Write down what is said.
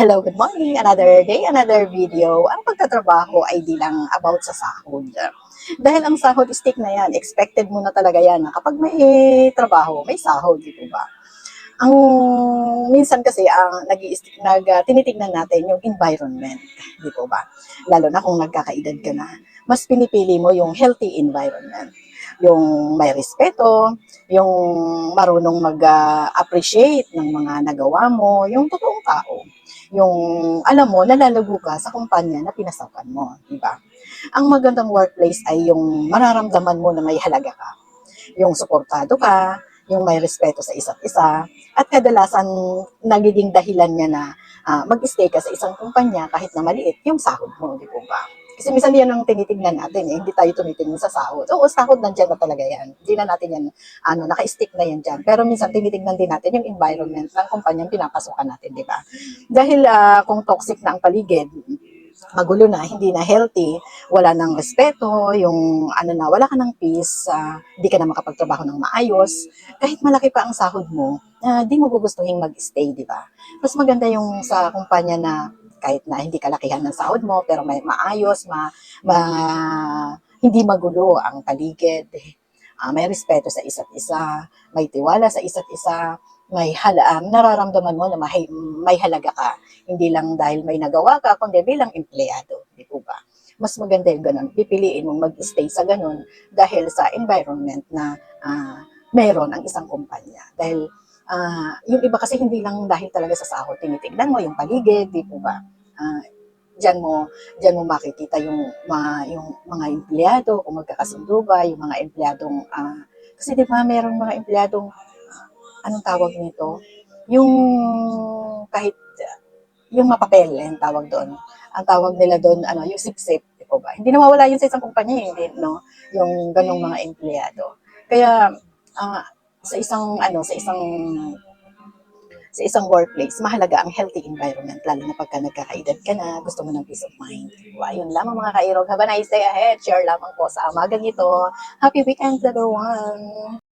Hello, good morning. Another day, another video. Ang pagtatrabaho ay di lang about sa sahod. Dahil ang sahod stick na yan, expected mo na talaga yan na kapag may trabaho, may sahod, di ba? Ang minsan kasi ang nag, nag ah, tinitignan natin yung environment, di ba? Lalo na kung nagkakaedad ka na, mas pinipili mo yung healthy environment. Yung may respeto, yung marunong mag-appreciate ng mga nagawa mo, yung totoong tao yung alam mo, nalalago ka sa kumpanya na pinasakan mo, di ba? Ang magandang workplace ay yung mararamdaman mo na may halaga ka. Yung suportado ka, yung may respeto sa isa't isa, at kadalasan nagiging dahilan niya na ah, mag-stay ka sa isang kumpanya kahit na maliit yung sahod mo, di po ba? Kasi minsan yan ang tinitignan natin eh, hindi tayo tumitingin sa sahod. Oo, sahod nandiyan na talaga yan. Hindi na natin yan, ano, naka-stick na yan dyan. Pero minsan tinitignan din natin yung environment ng kumpanyang pinapasukan natin, di ba? Dahil ah, kung toxic na ang paligid, magulo na, hindi na healthy, wala nang respeto, yung ano na, wala ka ng peace, ah, di ka na makapagtrabaho ng maayos, kahit malaki pa ang sahod mo, ah, di mo gugustuhin mag-stay, di ba? Mas maganda yung sa kumpanya na kahit na hindi kalakihan ng sahod mo, pero may maayos, ma, ma- hindi magulo ang paligid, ah, may respeto sa isa't isa, may tiwala sa isa't isa, may hala, um, nararamdaman mo na may, may halaga ka. Hindi lang dahil may nagawa ka, kundi bilang empleyado. Di po ba? Mas maganda yung ganun. Pipiliin mong mag-stay sa ganun dahil sa environment na ah, meron ang isang kumpanya. Dahil ah, yung iba kasi hindi lang dahil talaga sa sahod. Tinitignan mo yung paligid, di po ba? Ah, diyan mo diyan mo makikita yung ma, yung mga empleyado kung magkakasundo ba yung mga empleyadong ah, kasi di ba merong mga empleyadong ah, anong tawag nito yung kahit ah, yung mapapel ang tawag doon ang tawag nila doon ano yung sip-sip di po ba hindi nawawala yun sa isang kumpanya eh, hindi no yung ganong mga empleyado kaya ah, sa isang ano sa isang sa isang workplace, mahalaga ang healthy environment, lalo na pagka nagkakaedad ka na, gusto mo ng peace of mind. Diba? Yun lamang mga kairog. Have a nice day ahead. Share lamang po sa amagang ito. Happy weekend, everyone!